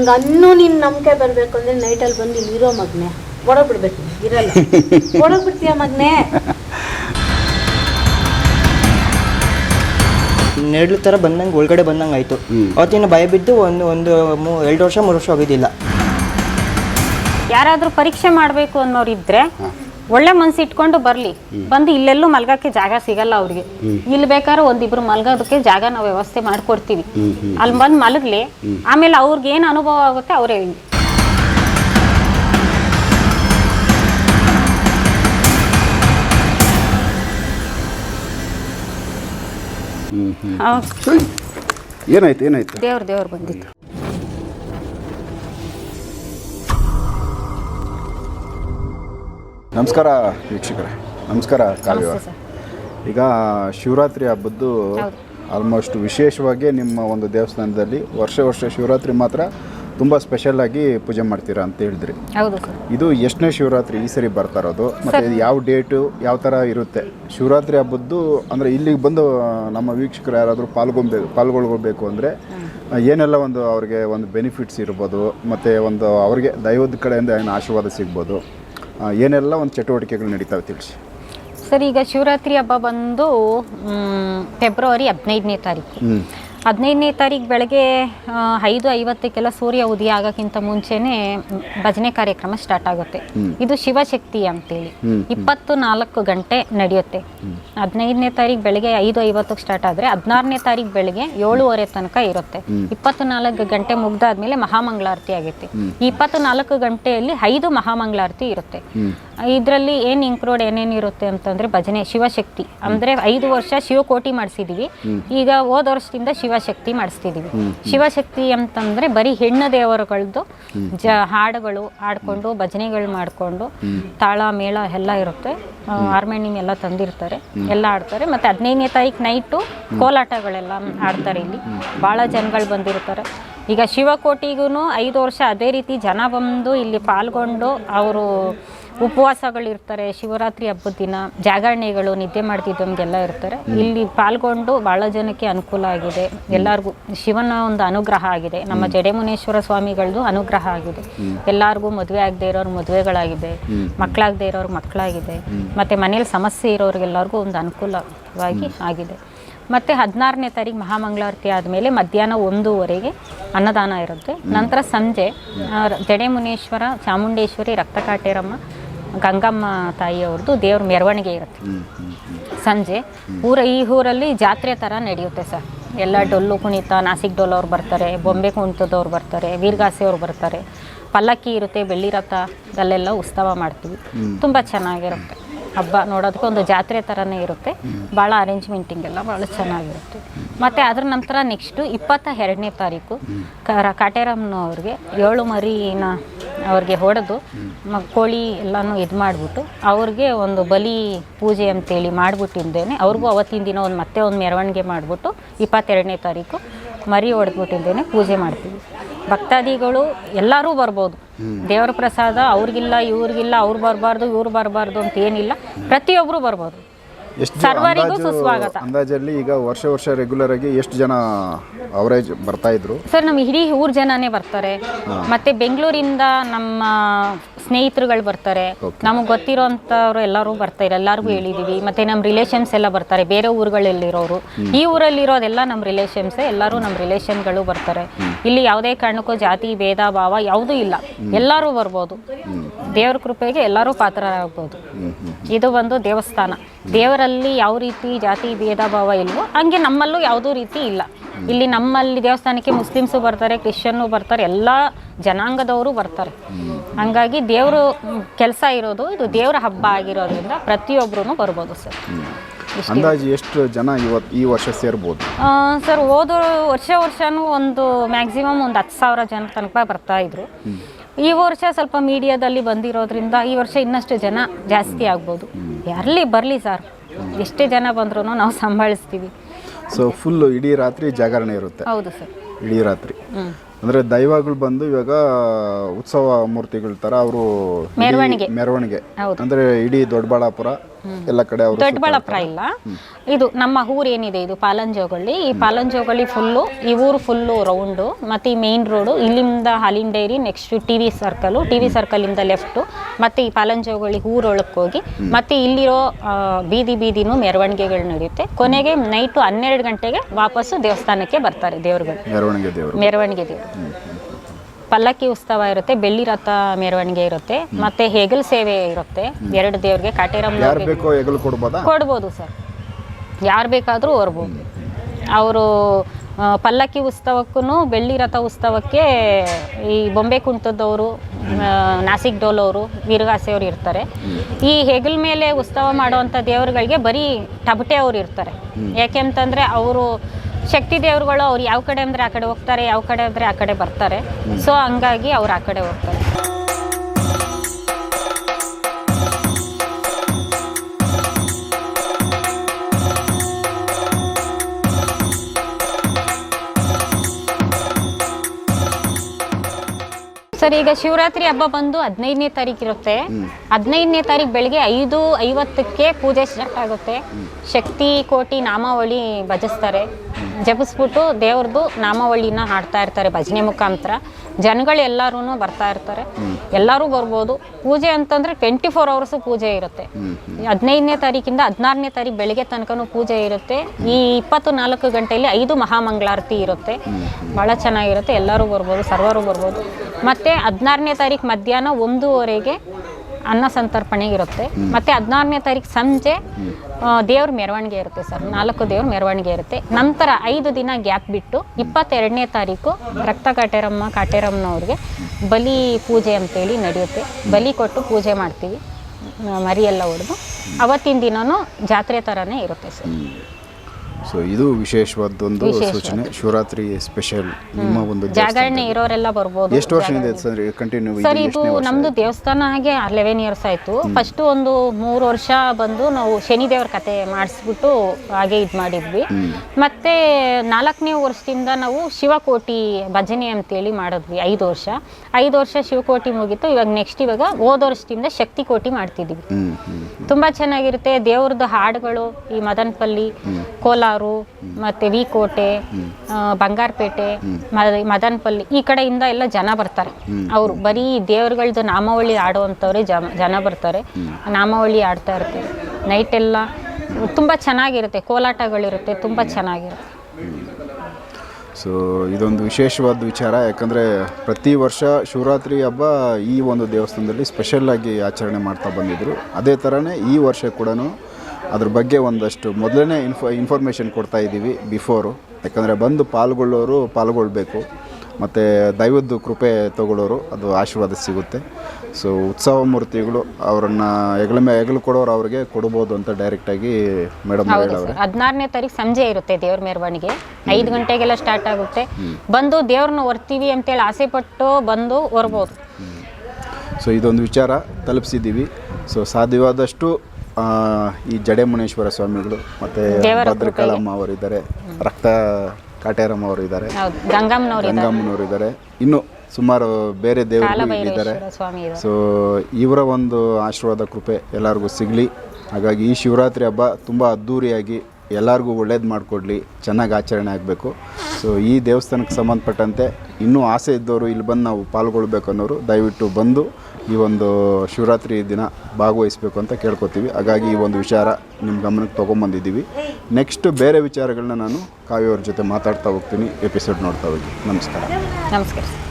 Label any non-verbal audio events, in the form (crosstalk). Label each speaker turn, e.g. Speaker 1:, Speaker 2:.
Speaker 1: ಹಿಂಗೆ ಅನ್ನೂ ನಿನ್ನ ನಂಬಿಕೆ ಬರಬೇಕು ಅಂದರೆ ನೈಟಲ್ಲಿ ಬಂದು ನೀರೋ ಮಗ್ನೆ. ಮಗನೆ ಒಡಗ್ಬಿಡ್ಬೇಕು ಇರಲ್ಲ. (laughs) ಒಡಗ್ಬಿಡ್ತೀಯ ಮಗ್ನೆ?
Speaker 2: ನೆರಳು ಥರ ಬಂದಂಗೆ ಒಳಗಡೆ ಬಂದಂಗೆ ಆಯಿತು. ಅವತ್ತಿನ ಭಯ ಬಿದ್ದು ಒಂದು ಒಂದು ಮೂ ಎರಡು ವರ್ಷ ಮೂರು ವರ್ಷ ಹೋಗಿದ್ದಿಲ್ಲ.
Speaker 3: ಯಾರಾದ್ರೂ ಪರೀಕ್ಷೆ ಮಾಡಬೇಕು ಅನ್ನೋರು ಇದ್ರೆ ಒಳ್ಳೆ ಮನ್ಸು ಇಟ್ಕೊಂಡು ಬರ್ಲಿ. ಬಂದು ಇಲ್ಲೆಲ್ಲೂ ಮಲ್ಗಕ್ಕೆ ಜಾಗ ಸಿಗಲ್ಲ ಅವ್ರಿಗೆ. ಇಲ್ಲಿ ಬೇಕಾದ್ರೆ ಒಂದಿಬ್ರು ಮಲ್ಗೋದಕ್ಕೆ ಜಾಗ ನಾವು ವ್ಯವಸ್ಥೆ ಮಾಡ್ಕೊಡ್ತೀವಿ. ಅಲ್ಲಿ ಬಂದು ಮಲಗ್ಲಿ. ಆಮೇಲೆ ಅವ್ರಿಗೆ ಏನು ಅನುಭವ ಆಗುತ್ತೆ ಅವರೇ ಹೇಳಿ.
Speaker 4: ಏನಾಯ್ತು ಏನಾಯ್ತು?
Speaker 3: ದೇವ್ರ ದೇವ್ರು ಬಂದಿತ್ತು.
Speaker 4: ನಮಸ್ಕಾರ ವೀಕ್ಷಕರೇ. ನಮಸ್ಕಾರ ಕಾವ್ಯ ಈಗ ಶಿವರಾತ್ರಿ ಹಬ್ಬದ್ದು ಆಲ್ಮೋಸ್ಟ್ ವಿಶೇಷವಾಗಿ ನಿಮ್ಮ ಒಂದು ದೇವಸ್ಥಾನದಲ್ಲಿ ವರ್ಷ ವರ್ಷ ಶಿವರಾತ್ರಿ ಮಾತ್ರ ತುಂಬ ಸ್ಪೆಷಲ್ ಆಗಿ ಪೂಜೆ ಮಾಡ್ತೀರಾ ಅಂತ ಹೇಳಿದ್ರಿ. ಇದು ಎಷ್ಟನೇ ಶಿವರಾತ್ರಿ ಈ ಸರಿ ಬರ್ತಾ ಇರೋದು? ಮತ್ತೆ ಇದು ಯಾವ ಡೇಟು ಯಾವ ಥರ ಇರುತ್ತೆ? ಶಿವರಾತ್ರಿ ಹಬ್ಬದ್ದು ಅಂದರೆ ಇಲ್ಲಿಗೆ ಬಂದು ನಮ್ಮ ವೀಕ್ಷಕರು ಯಾರಾದರೂ ಪಾಲ್ಗೊಳ್ಬೇಕು ಪಾಲ್ಗೊಳ್ಬೇಕು ಅಂದರೆ ಏನೆಲ್ಲ ಒಂದು ಅವ್ರಿಗೆ ಒಂದು ಬೆನಿಫಿಟ್ಸ್ ಇರ್ಬೋದು ಮತ್ತು ಒಂದು ಅವ್ರಿಗೆ ದೈವದ ಕಡೆಯಿಂದ ಏನು ಆಶೀರ್ವಾದ ಸಿಗ್ಬೋದು? ಏನೆಲ್ಲ ಒಂದು ಚಟುವಟಿಕೆಗಳು ನಡೀತಾವೆ ತಿಳಿಸಿ.
Speaker 3: ಸರ್ ಈಗ ಶಿವರಾತ್ರಿ ಹಬ್ಬ ಬಂದು ಫೆಬ್ರವರಿ ಹದಿನೈದನೇ ತಾರೀಕು. ಹದಿನೈದನೇ ತಾರೀಕು ಬೆಳಗ್ಗೆ ಐದು ಐವತ್ತಕ್ಕೆಲ್ಲ ಸೂರ್ಯ ಉದಯ ಆಗೋಕ್ಕಿಂತ ಮುಂಚೆನೆ ಭಜನೆ ಕಾರ್ಯಕ್ರಮ ಸ್ಟಾರ್ಟ್ ಆಗುತ್ತೆ. ಇದು ಶಿವಶಕ್ತಿ ಅಂತೇಳಿ. ಇಪ್ಪತ್ತು ನಾಲ್ಕು ಗಂಟೆ ನಡೆಯುತ್ತೆ. ಹದಿನೈದನೇ ತಾರೀಕು ಬೆಳಗ್ಗೆ ಐದು ಐವತ್ತಕ್ಕೆ ಸ್ಟಾರ್ಟ್ ಆದರೆ ಹದಿನಾರನೇ ತಾರೀಕು ಬೆಳಗ್ಗೆ ಏಳುವರೆ ತನಕ ಇರುತ್ತೆ. ಇಪ್ಪತ್ತು ನಾಲ್ಕು ಗಂಟೆ ಮುಗ್ದಾದ್ಮೇಲೆ ಮಹಾಮಂಗಳಾರತಿ ಆಗುತ್ತೆ ಈ ಇಪ್ಪತ್ತು ನಾಲ್ಕು ಗಂಟೆಯಲ್ಲಿ ಐದು ಮಹಾಮಂಗಳಾರತಿ ಇರುತ್ತೆ. ಇದರಲ್ಲಿ ಏನು ಇನ್ಕ್ಲೂಡ್ ಏನೇನು ಇರುತ್ತೆ ಅಂತಂದ್ರೆ ಭಜನೆ ಶಿವಶಕ್ತಿ. ಅಂದ್ರೆ ಐದು ವರ್ಷ ಶಿವಕೋಟಿ ಮಾಡಿಸಿದ್ದೀವಿ ಈಗ ಹೋದ ವರ್ಷದಿಂದ ಶಿವಶಕ್ತಿ ಮಾಡಿಸ್ತಿದೀವಿ. ಶಿವಶಕ್ತಿ ಅಂತಂದ್ರೆ ಬರೀ ಹೆಣ್ಣು ದೇವರುಗಳದ್ದು ಜ ಹಾಡುಗಳು ಹಾಡ್ಕೊಂಡು ಭಜನೆಗಳು ಮಾಡಿಕೊಂಡು ತಾಳ ಮೇಳ ಎಲ್ಲ ಇರುತ್ತೆ. ಹಾರ್ಮೋನಿಯಂ ಎಲ್ಲ ತಂದಿರ್ತಾರೆ ಎಲ್ಲ ಆಡ್ತಾರೆ ಮತ್ತೆ ಹದಿನೈದನೇ ತಾರೀಕು ನೈಟು ಕೋಲಾಟಗಳೆಲ್ಲ ಆಡ್ತಾರೆ ಇಲ್ಲಿ. ಭಾಳ ಜನಗಳು ಬಂದಿರ್ತಾರೆ. ಈಗ ಶಿವಕೋಟಿಗೂ ಐದು ವರ್ಷ ಅದೇ ರೀತಿ ಜನ ಬಂದು ಇಲ್ಲಿ ಪಾಲ್ಗೊಂಡು ಅವರು ಉಪವಾಸಗಳಿರ್ತಾರೆ ಶಿವರಾತ್ರಿ ಹಬ್ಬದ ದಿನ ಜಾಗರಣೆಗಳು ನಿದ್ದೆ ಮಾಡ್ತಿದ್ದಂಗೆಲ್ಲ ಇರ್ತಾರೆ. ಇಲ್ಲಿ ಪಾಲ್ಗೊಂಡು ಭಾಳ ಜನಕ್ಕೆ ಅನುಕೂಲ ಆಗಿದೆ. ಎಲ್ಲರಿಗೂ ಶಿವನ ಒಂದು ಅನುಗ್ರಹ ಆಗಿದೆ. ನಮ್ಮ ಜಡೆಮುನೇಶ್ವರ ಸ್ವಾಮಿಗಳದ್ದು ಅನುಗ್ರಹ ಆಗಿದೆ. ಎಲ್ಲರಿಗೂ ಮದುವೆ ಆಗದೆ ಇರೋರು ಮದುವೆಗಳಾಗಿದೆ. ಮಕ್ಕಳಾಗದೆ ಇರೋರು ಮಕ್ಕಳಾಗಿದೆ ಮತ್ತು ಮನೇಲಿ ಸಮಸ್ಯೆ ಇರೋರಿಗೆಲ್ಲರಿಗೂ ಒಂದು ಅನುಕೂಲವಾಗಿ ಆಗಿದೆ. ಮತ್ತು ಹದಿನಾರನೇ ತಾರೀಕು ಮಹಾಮಂಗಳಾರತಿ ಆದಮೇಲೆ ಮಧ್ಯಾಹ್ನ ಒಂದೂವರೆಗೆ ಅನ್ನದಾನ ಇರುತ್ತೆ. ನಂತರ ಸಂಜೆ ಜಡೆಮುನೇಶ್ವರ ಚಾಮುಂಡೇಶ್ವರಿ ರಕ್ತಕಾಟೇರಮ್ಮ ಗಂಗಮ್ಮ ತಾಯಿಯವ್ರದ್ದು ದೇವ್ರ ಮೆರವಣಿಗೆ ಇರುತ್ತೆ. ಸಂಜೆ. ಊರ ಈ ಊರಲ್ಲಿ ಜಾತ್ರೆ ಥರ ನಡೆಯುತ್ತೆ ಸರ್. ಎಲ್ಲ ಡೊಳ್ಳು ಕುಣಿತ ನಾಸಿಕ್ ಡೊಳ್ಳು ಅವ್ರು ಬರ್ತಾರೆ ಬೊಂಬೆ ಕುಣಿತದವ್ರು ಬರ್ತಾರೆ ವೀರಗಾಸೆ ಅವ್ರು ಬರ್ತಾರೆ. ಪಲ್ಲಕ್ಕಿ ಇರುತ್ತೆ ಬೆಳ್ಳಿ ರಥ ಅಲ್ಲೆಲ್ಲ ಉತ್ಸವ ಮಾಡ್ತೀವಿ. ತುಂಬ ಚೆನ್ನಾಗಿರುತ್ತೆ. ಹಬ್ಬ ನೋಡೋದಕ್ಕೆ ಒಂದು ಜಾತ್ರೆ ಥರನೇ ಇರುತ್ತೆ. ಭಾಳ ಅರೇಂಜ್ಮೆಂಟಿಂಗ್ ಎಲ್ಲ ಭಾಳ ಚೆನ್ನಾಗಿರುತ್ತೆ. ಮತ್ತು ಅದ್ರ ನಂತರ ನೆಕ್ಸ್ಟು ಇಪ್ಪತ್ತ ಎರಡನೇ ತಾರೀಕು ಕ ಕಾಟೇರಮ್ಮನವ್ರಿಗೆ ಏಳು ಮರಿನ ಅವ್ರಿಗೆ ಹೊಡೆದು ಮ ಕೋಳಿ ಎಲ್ಲನೂ ಇದು ಮಾಡಿಬಿಟ್ಟು ಅವ್ರಿಗೆ ಒಂದು ಬಲಿ ಪೂಜೆ ಅಂತೇಳಿ ಮಾಡಿಬಿಟ್ಟಿದ್ದೇನೆ. ಅವ್ರಿಗೂ ಅವತ್ತಿನ ದಿನ ಒಂದು ಮತ್ತೆ ಒಂದು ಮೆರವಣಿಗೆ ಮಾಡಿಬಿಟ್ಟು ಇಪ್ಪತ್ತೆರಡನೇ ತಾರೀಕು ಮರಿ ಹೊಡೆದ್ಬಿಟ್ಟಿದ್ದೇನೆ ಪೂಜೆ ಮಾಡ್ತೀವಿ. ಭಕ್ತಾದಿಗಳು ಎಲ್ಲರೂ ಬರ್ಬೋದು. ದೇವರ ಪ್ರಸಾದ ಅವ್ರಿಗಿಲ್ಲ ಇವ್ರಿಗಿಲ್ಲ ಅವ್ರು ಬರಬಾರ್ದು ಇವ್ರು ಬರಬಾರ್ದು ಅಂತ ಏನಿಲ್ಲ. ಪ್ರತಿಯೊಬ್ಬರು ಬರ್ಬೋದು.
Speaker 4: ಎಷ್ಟು ಜನ
Speaker 3: ಸರ್ವರಿಗೂ
Speaker 4: ಅಂದಾಜು
Speaker 3: ಸುಸ್ವಾಗತ.
Speaker 4: ಅಂದಾಜಲ್ಲಿ ಈಗ ವರ್ಷ ವರ್ಷ ರೆಗ್ಯುಲರ್ ಆಗಿ ಎಷ್ಟು ಜನ ಅವರೇಜ್ ಬರ್ತಾ ಇದ್ರು?
Speaker 3: ಸರ್ ನಮ್ಮ ಇಡೀ ಊರ್ ಜನನೇ ಬರ್ತಾರೆ. ಮತ್ತೆ ಬೆಂಗಳೂರಿಂದ ನಮ್ಮ ಸ್ನೇಹಿತರುಗಳು ಬರ್ತಾರೆ. ನಮಗೆ ಗೊತ್ತಿರೋಂಥವ್ರು ಎಲ್ಲರೂ ಬರ್ತಾರೆ ಎಲ್ಲರಿಗೂ ಹೇಳಿದೀವಿ. ಮತ್ತೆ ನಮ್ಮ ರಿಲೇಷನ್ಸ್ ಎಲ್ಲ ಬರ್ತಾರೆ. ಬೇರೆ ಊರುಗಳಲ್ಲಿರೋರು. ಈ ಊರಲ್ಲಿರೋದೆಲ್ಲ ನಮ್ಮ ರಿಲೇಷನ್ಸ್ ಎಲ್ಲರೂ ನಮ್ಮ ರಿಲೇಷನ್ಗಳು ಬರ್ತಾರೆ. ಇಲ್ಲಿ ಯಾವುದೇ ಕಾರಣಕ್ಕೂ ಜಾತಿ ಭೇದ ಭಾವ ಯಾವುದೂ ಇಲ್ಲ. ಎಲ್ಲರೂ ಬರ್ಬೋದು. ದೇವ್ರ ಕೃಪೆಗೆ ಎಲ್ಲರೂ ಪಾತ್ರರಾಗ್ಬೋದು. ಇದು ಒಂದು ದೇವಸ್ಥಾನ. ದೇವರಲ್ಲಿ ಯಾವ ರೀತಿ ಜಾತಿ ಭೇದ ಭಾವ ಇಲ್ವೋ ಹಂಗೆ ನಮ್ಮಲ್ಲೂ ಯಾವುದೂ ರೀತಿ ಇಲ್ಲ. ಇಲ್ಲಿ ನಮ್ಮಲ್ಲಿ ದೇವಸ್ಥಾನಕ್ಕೆ ಮುಸ್ಲಿಮ್ಸು ಬರ್ತಾರೆ ಕ್ರಿಶ್ಚಿಯನ್ನು ಬರ್ತಾರೆ ಎಲ್ಲ ಜನಾಂಗದವರು ಬರ್ತಾರೆ. ಹಂಗಾಗಿ ದೇವರು ಕೆಲಸ ಇರೋದು ಇದು ದೇವರ ಹಬ್ಬ ಆಗಿರೋದ್ರಿಂದ ಪ್ರತಿಯೊಬ್ಬರೂ ಬರ್ಬೋದು ಸರ್.
Speaker 4: ಅಂದಾಜು ಎಷ್ಟು ಜನ ಇವತ್ತು ಈ ವರ್ಷ ಸೇರ್ಬೋದು?
Speaker 3: ಸರ್ ಹೋದ ವರ್ಷ ವರ್ಷನೂ ಒಂದು ಮ್ಯಾಕ್ಸಿಮಮ್ ಒಂದು ಹತ್ತು ಸಾವಿರ ಜನ ತನಕ ಬರ್ತಾ ಇದ್ರು. ಈ ವರ್ಷ ಸ್ವಲ್ಪ ಮೀಡಿಯಾದಲ್ಲಿ ಬಂದಿರೋದ್ರಿಂದ ಈ ವರ್ಷ ಇನ್ನಷ್ಟು ಜನ ಜಾಸ್ತಿ ಆಗ್ಬೋದು. ಯಾರಲ್ಲಿ ಬರಲಿ ಸರ್? ಎಷ್ಟೇ ಜನ ಬಂದ್ರೂ ನಾವು ಸಂಭಾಳಿಸ್ತೀವಿ.
Speaker 4: ಸೊ ಫುಲ್ ಇಡೀ ರಾತ್ರಿ ಜಾಗರಣೆ ಇರುತ್ತೆ.
Speaker 3: ಹೌದು ಸರ್.
Speaker 4: ಇಡೀ ರಾತ್ರಿ. ಅಂದ್ರೆ ದೈವಗಳು ಬಂದು ಇವಾಗ ಉತ್ಸವ ಮೂರ್ತಿಗಳ ತರ ಅವರು
Speaker 3: ಮೆರವಣಿಗೆ.
Speaker 4: ಮೆರವಣಿಗೆ.
Speaker 3: ಹೌದು.
Speaker 4: ಅಂದ್ರೆ ಇಡೀ ದೊಡ್ಡಬಳ್ಳಾಪುರ ಎಲ್ಲ ಕಡೆ ಅವರು
Speaker 3: ದೊಡ್ಡಬಳ್ಳಾಪುರ ಇಲ್ಲ. ಇದು ನಮ್ಮ ಊರು ಏನಿದೆ ಇದು ಪಾಲಂಜೋಗಳ್ಳಿ. ಈ ಪಾಲಂಜೋಗಳ್ಳಿ ಫುಲ್ಲು ಈ ಊರು ಫುಲ್ಲು ರೌಂಡು. ಮತ್ತು ಈ ಮೇನ್ ರೋಡು ಇಲ್ಲಿಂದ ಹಾಲಿನ dairy next T V circle T V ಸರ್ಕಲಿಂದ left ಮತ್ತು ಈ ಪಾಲಂಜೋಗಳ್ಳಿ ಊರೊಳಕ್ಕೆ ಹೋಗಿ ಮತ್ತು ಇಲ್ಲಿರೋ ಬೀದಿ ಬೀದಿನೂ ಮೆರವಣಿಗೆಗಳು ನಡೆಯುತ್ತೆ. ಕೊನೆಗೆ ನೈಟು ಹನ್ನೆರಡು ಗಂಟೆಗೆ ವಾಪಸ್ಸು ದೇವಸ್ಥಾನಕ್ಕೆ ಬರ್ತಾರೆ ದೇವ್ರುಗಳು.
Speaker 4: ಮೆರವಣಿಗೆ ದೇವರು.
Speaker 3: ಮೆರವಣಿಗೆ ದೇವರು. ಪಲ್ಲಕ್ಕಿ ಉತ್ಸವ ಇರುತ್ತೆ ಬೆಳ್ಳಿ ರಥ ಮೆರವಣಿಗೆ ಇರುತ್ತೆ ಮತ್ತೆ ಹೆಗಲ್ ಸೇವೆ ಇರುತ್ತೆ. ಎರಡು ದೇವ್ರಿಗೆ ಕಾಟೇರಮ್ಮ
Speaker 4: ಯಾರು ಬೇಕೋ ಹೆಗಲು ಕೊಡ್ಬೋದಾ?
Speaker 3: ಕೊಡ್ಬೋದು ಸರ್. ಯಾರು ಬೇಕಾದರೂ ಹೊರ್ಬೋದು ಅವರು ಪಲ್ಲಕ್ಕಿ ಉತ್ಸವಕ್ಕೂ ಬೆಳ್ಳಿ ರಥ ಉತ್ಸವಕ್ಕೆ ಈ ಬೊಂಬೆ ಕುಂತದವರು ನಾಸಿಕ್ ಡೋಲ್ ಅವರು ವೀರಗಾಸೆಯವರು ಇರ್ತಾರೆ ಈ ಹೆಗಲ್ ಮೇಲೆ ಉತ್ಸವ ಮಾಡುವಂಥ ದೇವರುಗಳಿಗೆ ಬರೀ ಟಬಟೆ ಅವ್ರು ಇರ್ತಾರೆ. ಯಾಕೆಂತಂದರೆ ಅವರು ಶಕ್ತಿ ದೇವರುಗಳು ಅವ್ರು ಯಾವ ಕಡೆ ಅಂದರೆ ಆ ಕಡೆ ಹೋಗ್ತಾರೆ ಯಾವ ಕಡೆ ಅಂದರೆ ಆ ಕಡೆ ಬರ್ತಾರೆ. ಸೊ ಹಂಗಾಗಿ ಅವ್ರು ಆ ಕಡೆ ಹೋಗ್ತಾರೆ. ಸರ್ ಈಗ ಶಿವರಾತ್ರಿ ಹಬ್ಬ ಬಂದು ಹದಿನೈದನೇ ತಾರೀಕು ಇರುತ್ತೆ. ಹದಿನೈದನೇ ತಾರೀಕು ಬೆಳಿಗ್ಗೆ ಐದು ಐವತ್ತಕ್ಕೆ ಪೂಜೆ ಸ್ಟಾರ್ಟ್ ಆಗುತ್ತೆ. ಶಕ್ತಿ ಕೋಟಿ ನಾಮಾವಳಿ ಭಜಿಸ್ತಾರೆ. ಜಪಿಸ್ಬಿಟ್ಟು ದೇವ್ರದ್ದು ನಾಮವಳ್ಳಿನ ಹಾಡ್ತಾ ಇರ್ತಾರೆ ಭಜನೆ ಮುಖಾಂತರ. ಜನಗಳು ಎಲ್ಲರೂ ಬರ್ತಾ ಇರ್ತಾರೆ. ಎಲ್ಲರೂ ಬರ್ಬೋದು. ಪೂಜೆ ಅಂತಂದರೆ ಟ್ವೆಂಟಿ ಫೋರ್ ಅವರ್ಸು ಪೂಜೆ ಇರುತ್ತೆ. ಹದಿನೈದನೇ ತಾರೀಕಿಂದ ಹದಿನಾರನೇ ತಾರೀಕು ಬೆಳಗ್ಗೆ ತನಕನೂ ಪೂಜೆ ಇರುತ್ತೆ. ಈ ಇಪ್ಪತ್ತು ನಾಲ್ಕು ಗಂಟೆಯಲ್ಲಿ ಐದು ಮಹಾಮಂಗಳಾರತಿ ಇರುತ್ತೆ. ಭಾಳ ಚೆನ್ನಾಗಿರುತ್ತೆ. ಎಲ್ಲರೂ ಬರ್ಬೋದು, ಸರ್ವರು ಬರ್ಬೋದು. ಮತ್ತು ಹದಿನಾರನೇ ತಾರೀಕು ಮಧ್ಯಾಹ್ನ ಒಂದೂವರೆಗೆ ಅನ್ನ ಸಂತರ್ಪಣೆ ಇರುತ್ತೆ. ಮತ್ತು ಹದಿನಾರನೇ ತಾರೀಕು ಸಂಜೆ ದೇವ್ರ ಮೆರವಣಿಗೆ ಇರುತ್ತೆ ಸರ್. ನಾಲ್ಕು ದೇವ್ರ ಮೆರವಣಿಗೆ ಇರುತ್ತೆ. ನಂತರ ಐದು ದಿನ ಗ್ಯಾಪ್ ಬಿಟ್ಟು ಇಪ್ಪತ್ತೆರಡನೇ ತಾರೀಕು ರಕ್ತ ಕಾಟೇರಮ್ಮ ಕಾಟೇರಮ್ಮನವ್ರಿಗೆ ಬಲಿ ಪೂಜೆ ಅಂತೇಳಿ ನಡೆಯುತ್ತೆ. ಬಲಿ ಕೊಟ್ಟು ಪೂಜೆ ಮಾಡ್ತೀವಿ. ಮರಿಯೆಲ್ಲ ಮರಿ ಹೊಡೆದು ಅವತ್ತಿನ ದಿನವೂ ಜಾತ್ರೆ ಥರನೇ ಇರುತ್ತೆ ಸರ್.
Speaker 4: ಸೊ ಇದು ವಿಶೇಷವಾದೊಂದು
Speaker 3: ವಿಶೇಷವಾದ.
Speaker 4: ಸೂಚನೆ. ಶಿವರಾತ್ರಿ ಸ್ಪೆಷಲ್ ನಿಮ್ಮ ಒಂದು
Speaker 3: ಜಾಗರಣೆ ಇರೋರೆಲ್ಲ ಬರ್ಬೋದು.
Speaker 4: ಎಷ್ಟು ವರ್ಷ ಇದೆ ಸರ್ ಕಂಟಿನ್ಯೂ
Speaker 3: ಸರ್ ಇದು ನಮ್ದು ದೇವಸ್ಥಾನ ಹಾಗೆ ಲೆವೆನ್ ಇಯರ್ಸ್ ಆಯ್ತು. ಫಸ್ಟ್ ಒಂದು ಮೂರು ವರ್ಷ ಬಂದು ನಾವು ಶನಿ ದೇವರ ಕತೆ ಮಾಡಿಸ್ಬಿಟ್ಟು ಹಾಗೆ ಇದು ಮಾಡಿದ್ವಿ. ಮತ್ತೆ ನಾಲ್ಕನೇ ವರ್ಷದಿಂದ ನಾವು ಶಿವಕೋಟಿ ಭಜನೆ ಅಂತೇಳಿ ಮಾಡಿದ್ವಿ ಐದು ವರ್ಷ. ಐದು ವರ್ಷ ಶಿವಕೋಟಿ ಮುಗೀತು. ಇವಾಗ ನೆಕ್ಸ್ಟ್ ಇವಾಗ ಹೋದ ವರ್ಷದಿಂದ ಶಕ್ತಿ ಕೋಟಿ ಮಾಡ್ತಿದ್ವಿ.
Speaker 4: ಹ್ಮ್ ಹ್ಮ್
Speaker 3: ತುಂಬಾ ಚೆನ್ನಾಗಿರುತ್ತೆ. ದೇವ್ರದ್ದು ಹಾಡುಗಳು ಈ ಮದನಪಲ್ಲಿ ಕೋಲಾರು ಮತ್ತು ವಿಕೋಟೆ ಕೋಟೆ ಬಂಗಾರಪೇಟೆ ಮದನಪಲ್ಲಿ ಈ ಕಡೆಯಿಂದ ಎಲ್ಲ ಜನ ಬರ್ತಾರೆ. ಅವರು ಬರೀ ದೇವ್ರಗಳ್ದು ನಾಮಾವಳಿ ಆಡುವಂಥವ್ರೆ ಜನ ಜನ ಬರ್ತಾರೆ. ನಾಮಾವಳಿ ಆಡ್ತಾ ಇರ್ತಾರೆ ನೈಟ್ ಎಲ್ಲ ತುಂಬ ಚೆನ್ನಾಗಿರುತ್ತೆ. ಕೋಲಾಟಗಳಿರುತ್ತೆ ತುಂಬ ಚೆನ್ನಾಗಿರುತ್ತೆ.
Speaker 4: ಸೊ ಇದೊಂದು ವಿಶೇಷವಾದ ವಿಚಾರ. ಯಾಕಂದರೆ ಪ್ರತಿ ವರ್ಷ ಶಿವರಾತ್ರಿ ಹಬ್ಬ ಈ ಒಂದು ದೇವಸ್ಥಾನದಲ್ಲಿ ಸ್ಪೆಷಲ್ಲಾಗಿ ಆಚರಣೆ ಮಾಡ್ತಾ ಬಂದಿದ್ದರು ಅದೇ ಥರನೇ ಈ ವರ್ಷ ಕೂಡ ಅದ್ರ ಬಗ್ಗೆ ಒಂದಷ್ಟು ಮೊದಲನೇ ಇನ್ಫೋ ಇನ್ಫಾರ್ಮೇಷನ್ ಕೊಡ್ತಾ ಇದ್ದೀವಿ ಬಿಫೋರು ಯಾಕಂದರೆ ಬಂದು ಪಾಲ್ಗೊಳ್ಳೋರು ಪಾಲ್ಗೊಳ್ಬೇಕು. ಮತ್ತು ದೈವದ್ದು ಕೃಪೆ ತಗೊಳ್ಳೋರು ಅದು ಆಶೀರ್ವಾದ ಸಿಗುತ್ತೆ. ಸೊ ಉತ್ಸವ ಮೂರ್ತಿಗಳು ಅವ್ರನ್ನ ಹೆಗಲ ಮೇ ಹೆಗಲು ಕೊಡೋರು ಅವ್ರಿಗೆ ಕೊಡ್ಬೋದು ಅಂತ ಡೈರೆಕ್ಟಾಗಿ ಮೇಡಮ್ ಹೇಳವ್ರೆ.
Speaker 3: ಹದಿನಾರನೇ ತಾರೀಕು ಸಂಜೆ ಇರುತ್ತೆ ದೇವ್ರ ಮೆರವಣಿಗೆ. ಐದು ಗಂಟೆಗೆಲ್ಲ ಸ್ಟಾರ್ಟ್ ಆಗುತ್ತೆ. ಬಂದು ದೇವ್ರನ್ನ ಹೊರ್ತೀವಿ ಅಂತೇಳಿ ಆಸೆ ಪಟ್ಟು ಬಂದು ಹೊರ್ಬೋದು
Speaker 4: ಸೊ ಇದೊಂದು ವಿಚಾರ ತಲುಪಿಸಿದ್ದೀವಿ. ಸೊ ಸಾಧ್ಯವಾದಷ್ಟು ಆ, ಈ ಜಡೆಮುನೇಶ್ವರ ಸ್ವಾಮಿಗಳು ಮತ್ತೆ ಭದ್ರಕಾಳಮ್ಮ ಅವರು ಇದ್ದಾರೆ ರಕ್ತ ಕಾಟೇರಮ್ಮ ಅವರು ಇದ್ದಾರೆ
Speaker 3: ಹೌದು ಗಂಗಮ್ಮನವ್ರು ಇದ್ದಾರೆ.
Speaker 4: ಗಂಗಮ್ಮನವರು ಇದ್ದಾರೆ. ಇನ್ನು ಸುಮಾರು ಬೇರೆ ದೇವರು
Speaker 3: ಸ್ವಾಮಿ ಇದ್ದಾರೆ
Speaker 4: ಸೊ ಇವರ ಒಂದು ಆಶೀರ್ವಾದ ಕೃಪೆ ಎಲ್ಲರಿಗೂ ಸಿಗಲಿ. ಹಾಗಾಗಿ ಈ ಶಿವರಾತ್ರಿ ಹಬ್ಬ ತುಂಬ ಅದ್ಧೂರಿಯಾಗಿ ಎಲ್ಲರಿಗೂ ಒಳ್ಳೇದು ಮಾಡಿಕೊಡ್ಲಿ ಚೆನ್ನಾಗಿ ಆಚರಣೆ ಆಗಬೇಕು. ಸೊ ಈ ದೇವಸ್ಥಾನಕ್ಕೆ ಸಂಬಂಧಪಟ್ಟಂತೆ ಇನ್ನೂ ಆಸೆ ಇದ್ದವರು ಇಲ್ಲಿ ಬಂದು ನಾವು ಪಾಲ್ಗೊಳ್ಬೇಕು ಅನ್ನೋರು ದಯವಿಟ್ಟು ಬಂದು ಈ ಒಂದು ಶಿವರಾತ್ರಿ ದಿನ ಭಾಗವಹಿಸಬೇಕು ಅಂತ ಕೇಳ್ಕೊತೀವಿ. ಹಾಗಾಗಿ ಈ ಒಂದು ವಿಚಾರ ನಿಮ್ಮ ಗಮನಕ್ಕೆ ತೊಗೊಂಬಂದಿದ್ದೀವಿ. ನೆಕ್ಸ್ಟ್ ಬೇರೆ ವಿಚಾರಗಳನ್ನ ನಾನು ಕಾವ್ಯವ್ರ ಜೊತೆ ಮಾತಾಡ್ತಾ ಹೋಗ್ತೀನಿ. ಎಪಿಸೋಡ್ ನೋಡ್ತಾ ಹೋಗಿ. ನಮಸ್ಕಾರ.
Speaker 3: ನಮಸ್ಕಾರ.